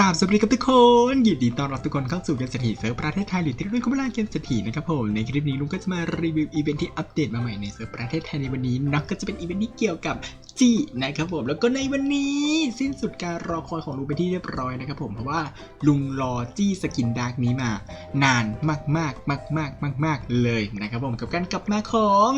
ราบสวัสดีครับทุกคนยินดีต้อนรับทุกคนเข้าสู่เกมเศรษฐีเซิร์ฟประเทศไทยหรือที่เรียกว่าเกมเศรษฐีนะครับผมในคลิปนี้ลุงก็จะมารีวิวอีเวนท์ที่อัปเดตมาใหม่ในเซิร์ฟประเทศไทยในวันนี้นะก็จะเป็นอีเวนท์ที่เกี่ยวกับจี้นะครับผมแล้วก็ในวันนี้สิ้นสุดการรอคอยของลุงไปที่เรียบร้อยนะครับผมเพราะว่าลุงรอจี้สกินดาร์กนี้มา นานมากมากมากมากมากมากเลยนะครับผมกับการกลับมาของ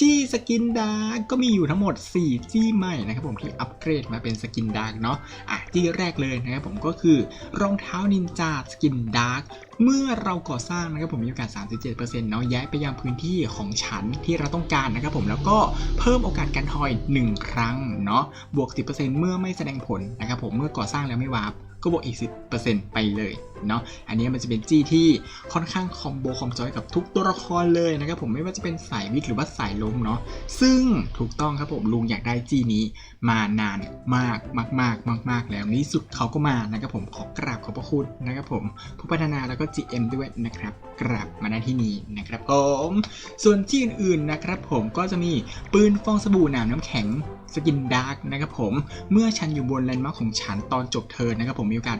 จี้สกินดาร์กก็มีอยู่ทั้งหมด 4 จี้ใหม่นะครับผมที่อัปเกรดมาเป็นสกินดาร์กเนาะอะที่แรกเลยนะครับผมก็คือ รองเท้านินจาสกินดาร์กเมื่อเราก่อสร้างนะครับผมมีโอกาส 37%เนาะย้ายไปยังพื้นที่ของฉันที่เราต้องการนะครับผมแล้วก็เพิ่มโอกาสการทอย 1 ครั้งเนาะบวก 10%เมื่อไม่แสดงผลนะครับผมเมื่อก่อสร้างแล้วไม่วาร์ปก็บวกอีก 10%ไปเลย เนาะอันนี้มันจะเป็นจี้ที่ค่อนข้างคอมโบคอมจอยกับทุกตัวละครเลยนะครับผมไม่ว่าจะเป็นสายวิทย์หรือว่าสายลมเนาะซึ่งถูกต้องครับผมลุงอยากได้จี้นี้มานานมากมากมากมากมากแล้วในที่สุดเขาก็มานะครับผมขอกราบขอบพระคุณนะครับผมผู้พัฒนาแล้วก็ GM ด้วยนะครับกราบมาณที่นี้นะครับผมส่วนที่อื่นๆนะครับผมก็จะมีปืนฟองสบู่หนามน้ำแข็งสกินดาร์กนะครับผมเมื่อฉันอยู่บนแลนด์มาร์คของฉันตอนจบเทิร์นนะครับผมมีโอกาส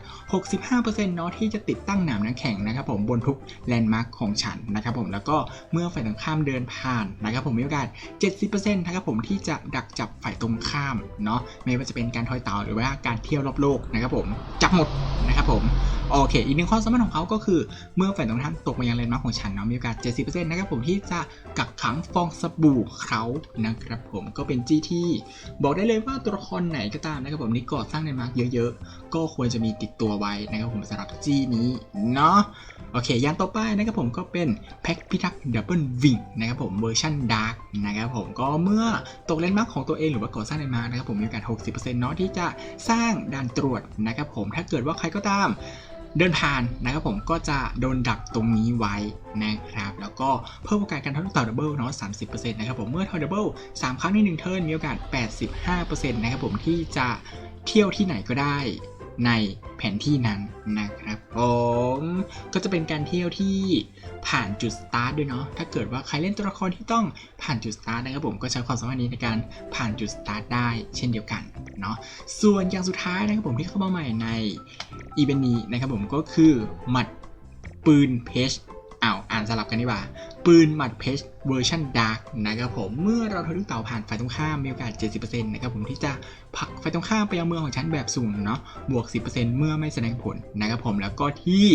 65%เนาะที่จะติดตั้งหนามน้ำแข็งนะครับผมบนทุกแลนด์มาร์คของฉันนะครับผมแล้วก็เมื่อฝ่ายตรงข้ามเดินผ่านนะครับผมมีโอกาส 70%นะครับผมที่จะดักจับฝ่ายตรงข้ามเนาะไม่ว่าจะเป็นการทอยเต่าหรือว่าการเที่ยวรอบโลกนะครับผมจับหมดนะครับผมโอเค อีกหนึ่งความสามารถของเขาก็คือ เมื่อฝ่ายตรงข้ามตกมายังแลนด์มาร์คของฉันเนาะมีโอกาส 70%นะครับผมที่จะกักขังฟองสบู่เขานะครับผมก็เป็นจี้ที่บอกได้เลยว่าตัวละครไหนก็ตามนะครับผมนี่ก่อสร้างในมาร์กเยอะๆ ก็ควรจะมีติดตัวไว้นะครับผมสำหรับีนี้เนาะโอเคยานต่อไปนะครับผมก็เป็นแพ็คพิทักษ์ดับเบิลวิงนะครับผมเวอร์ชันดาร์กนะครับผมก็เมื่อตกเลนมาร์กของตัวเองหรือว่าก่อสร้างในมาร์กนะครับผมมีโอกาส 60%เนาะที่จะสร้างด่านตรวจนะครับผมถ้าเกิดว่าใครก็ตามเดินผ่านนะครับผมก็จะโดนดักตรงนี้ไว้นะครับ แล้วก็เพิ่มโอกาสการทดต่อดับเบิลเนาะ30%นะครับผมเมื่อทอยดับเบิล3ครั้งใน1เทิร์นมีโอกาส85%นะครับผมที่จะเที่ยวที่ไหนก็ได้ ในแผนที่นั้นนะครับผมก็จะเป็นการเที่ยวที่ผ่านจุดสตาร์ทด้วยเนาะถ้าเกิดว่าใครเล่นตัวละครที่ต้องผ่านจุดสตาร์ทนะครับผมก็ใช้ความสามารถนี้ในการผ่านจุดสตาร์ทได้เช่นเดียวกันเนาะส่วนอย่างสุดท้ายนะครับผมที่เข้ามาใหม่ในอีเวนต์นี้นะครับผมก็คือหมัดปืนเพชอ้าวอ่านสลับกันดีกว่า ปืนหมัดเพชรเวอร์ชันดาร์กนะครับผมเมื่อเราทะลุเต่าผ่านฝ่ายตรงข้ามมีโอกาส 70%นะครับผมที่จะผลักฝ่ายตรงข้ามไปยังเมืองของฉันแบบสุ่มเนาะบวก 10%เมื่อไม่แสดงผลนะครับผมแล้วก็ที่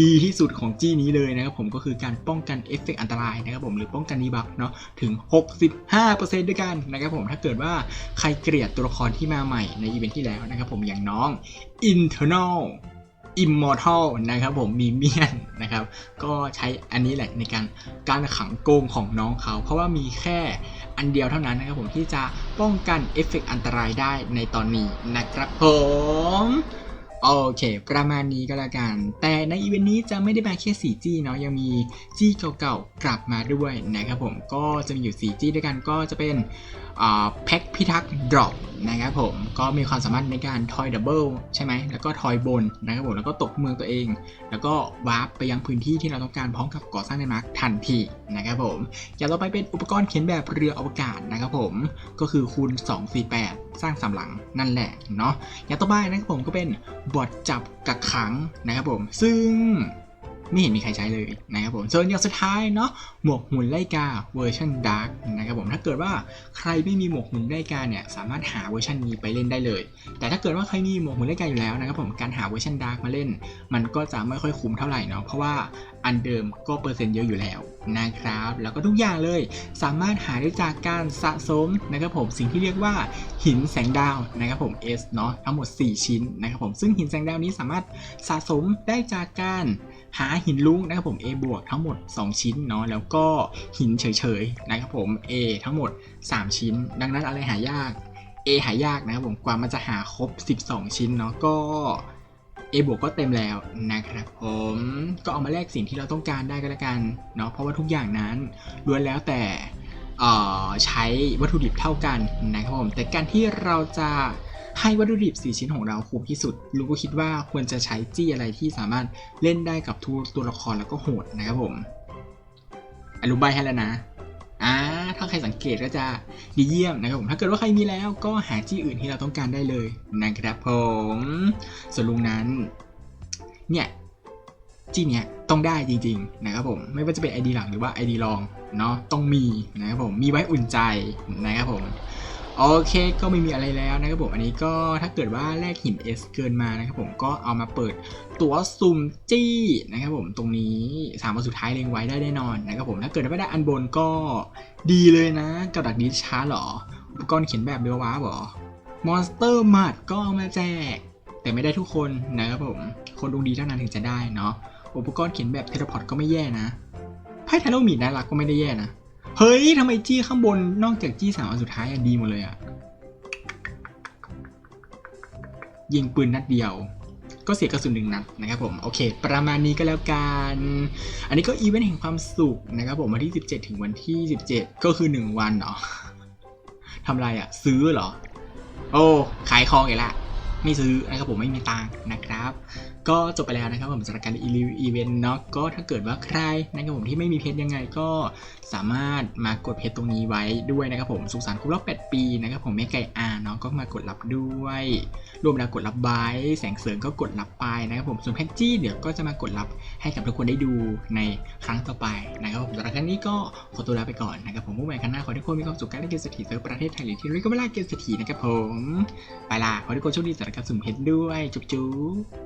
ดีที่สุดของจี้นี้เลยนะครับผมก็คือการป้องกันเอฟเฟกต์อันตรายนะครับผมหรือป้องกันดีบัฟเนาะถึง 65%ด้วยกันนะครับผมถ้าเกิดว่าใครเกลียดตัวละครที่มาใหม่ในอีเวนท์ที่แล้วนะครับผมอย่างน้อง internal immortal นะครับผมมีเมียนนะครับ ก็ใช้อันนี้แหละในการการขังโกงของน้องเขา เพราะว่ามีแค่อันเดียวเท่านั้นนะครับผมที่จะป้องกันเอฟเฟกต์อันตรายได้ในตอนนี้นะครับผม โอเค ประมาณนี้ก็แล้วกัน แต่ในอีเวนต์นี้จะไม่ได้มาแค่4จี้เนาะยังมีจี้เก่าๆกลับมาด้วยนะครับผมก็จะมีอยู่4จี้ด้วยกันก็จะเป็นแพ็คพิทักษ์ดรอปนะครับผมก็มีความสามารถในการทอยดับเบิลใช่ไหมแล้วก็ทอยบนนะครับผมแล้วก็ตกเมืองตัวเอง แล้วก็วาร์ปไปยังพื้นที่ที่เราต้องการพร้อมกับก่อสร้างในมาร์คทันทีนะครับผมอย่างต่อไปเป็นอุปกรณ์เขียนแบบเรืออวกาศนะครับผมก็คือคูณ248 สร้างสามหลังนั่นแหละเนาะอย่างต่อไปนะครับผมก็เป็นบอดจับกักขังนะครับผม ซึ่ง ไม่เห็นมีใครใช้เลยนะครับผมส่วนอย่างสุดท้ายเนาะหมวกหุ่นไล่กาเวอร์ชันดาร์กนะครับผมถ้าเกิดว่าใครไม่มีหมวกหุ่นไล่กาเนี่ยสามารถหาเวอร์ชันนี้ไปเล่นได้เลย แต่ถ้าเกิดว่าใครมีหมวกหุ่นไล่กาอยู่แล้วนะครับผมการหาเวอร์ชันดาร์กมาเล่น มันก็จะไม่ค่อยคุ้มเท่าไหร่เนาะเพราะว่าอันเดิมก็เปอร์เซ็นต์เยอะอยู่แล้วนะครับ แล้วก็ทุกอย่างเลยสามารถหาได้จากการสะสมนะครับผมสิ่งที่เรียกว่าหินแสงดาวนะครับผม S เนาะทั้งหมด 4 ชิ้นนะครับผมซึ่งหินแสงดาวนี้สามารถสะสมได้จากการ หาหินลุ้งนะครับผม A บวกทั้งหมด 2 ชิ้นเนาะแล้วก็หินเฉยๆนะครับผม A ทั้งหมด 3 ชิ้น ดังนั้นอะไรหายาก A หายากนะครับผมกว่ามันจะหาครบ 12 ชิ้นเนาะก็ A บวกก็เต็มแล้วนะครับผมก็เอามาแลกสิ่งที่เราต้องการได้ก็แล้วกันเนาะเพราะว่าทุกอย่างนั้นล้วนแล้วแต่อ่อใช้วัตถุดิบเท่ากันนะครับผมแต่การที่เราจะ ให้วัตถุดิบ 4 ชิ้นของเราคุ้มที่สุด ลุงก็คิดว่าควรจะใช้จี้อะไรที่สามารถเล่นได้กับทุกตัวละครแล้วก็โหดนะครับผมอนุบายให้แล้วนะอ่าถ้าใครสังเกตก็จะดีเยี่ยมนะครับผม ถ้าเกิดว่าใครมีแล้วก็หาจี้อื่นที่เราต้องการได้เลยนะครับผม ส่วนลุงนั้น เนี่ยจี้เนี่ยต้องได้จริง ๆ นะครับผม ไม่ว่าจะเป็น ID หลังหรือว่า ID รองเนาะต้องมีนะครับผมมีไว้อุ่นใจนะครับผม โอเคก็ไม่มีอะไรแล้วนะครับผมอันนี้ก็ถ้าเกิดว่าแลกหิน S เกินมานะครับผมก็เอามาเปิดตัวซุ่มจี้นะครับผมตรงนี้สามวันสุดท้ายเล็งไว้ได้แน่นอนนะครับผมถ้าเกิดว่ได้อันบนก็ดีเลยนะกับดักดิช้าหรออุปกรณ์เขียนแบบเบลว้าหรอมอนสเตอร์มัดก็มาแจก แต่ไม่ได้ทุกคนนะครับผมคนดวงดีเท่านั้นถึงจะได้เนาะอุปกรณ์เขียนแบบเทเลพอร์ตก็ไม่แย่นะไพ่ไทโรมีน่ารักก็ไม่ได้แย่นะ เฮ้ยทำไมจี้ข้างบนนอกจากจี้สามอันสุดท้ายอะดีหมดเลยอะยิงปืนนัดเดียว ก็เสียกระสุนหนึ่งนัดนะครับผมโอเค ประมาณนี้ก็แล้วกัน อันนี้ก็อีเวนต์แห่งความสุขนะครับผมวันที่ 17 ถึงวันที่ 17 ก็คือ 1 วันเนาะทำไรอะซื้อเหรอ โอ้ ขายของอีกละไม่ซื้อนะครับผมไม่มีตังค์นะครับ ก็จบไปแล้วนะครับผมสำหรับการรีวิวอีเวนต์เนาะก็ถ้าเกิดว่าใครนะครับผมที่ไม่มีเพจยังไงก็สามารถมากดเพจตรงนี้ไว้ด้วยนะครับผมสุขสันต์ครบรอบ8ปีนะครับผมแม่ไก่อาเนาะก็มากดรับด้วย รวมแล้วกดรับไว้แสงเสริมก็กดรับไปนะครับผมส่วนแพ็กจี้เดี๋ยวก็จะมากดรับให้กับทุกคนได้ดูในครั้งต่อไปนะครับผมสำหรับครั้งนี้ก็ขอตัวลาไปก่อนนะครับผมมุ่งหมายกันหน้าขอให้ทุกคนมีความสุขการเล่นเกมเศรษฐีเซิร์ฟประเทศไทยหรือที่เรียกว่าเวลาเกมเศรษฐีนะครับผมไปละขอให้ทุกคนโชคดีสำหรับการสุ่มเพชรด้วยจุ๊บจุ๊บ